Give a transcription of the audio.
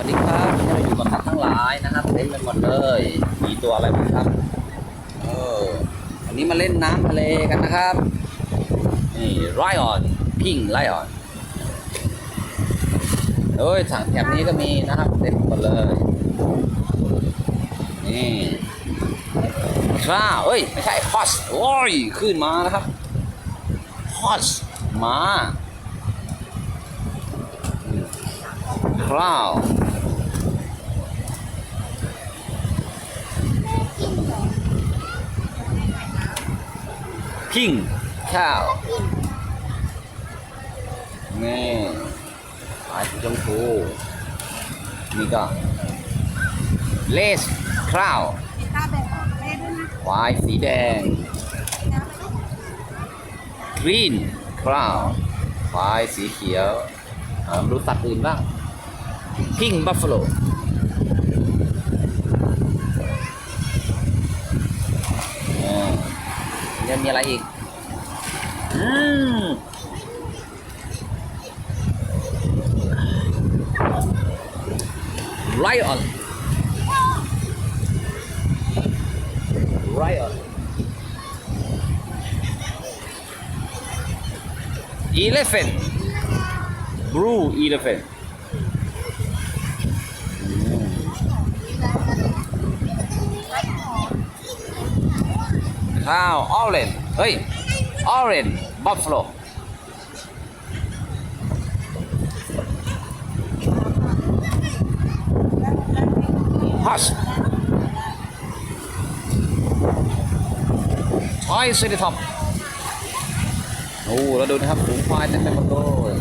สวัสดีครับวันนี้เราอยู่กับสัตว์ทั้งหลายนะครับเต็มไปหมดเลย มีตัวอะไรบ้างครับ เออวันนี้มาเล่นน้ำทะเลกันนะครับ นี่ไรออน พิงไรออนเอ้ยถังแถบนี้ก็มีนะครับเต็มหมดเลย นี่ข้าวเอ้ย ไม่ใช่ฮอสโอ้ย ขึ้นมานะครับฮอสมา คราว พิงข้าวนี่สายสีชมพูนี่ก็เลสคราวมีตาแบ่งออกแม่ด้วยนะควายสีแดงกรีนคราวควายสีเขียวอ่ามาดูสัตว์อื่นบ้างพิงบัฟฟาโล ยังมีอะไรอีก อืมไลออนไรออนอีเลฟเฟนบรูอีเลฟเฟน ข้าว orange เฮ้ย orange buffalo hush ไอ้สิริท็อปโอ้แล้วดูนะครับฝูงควายเต็มไปหมดเลย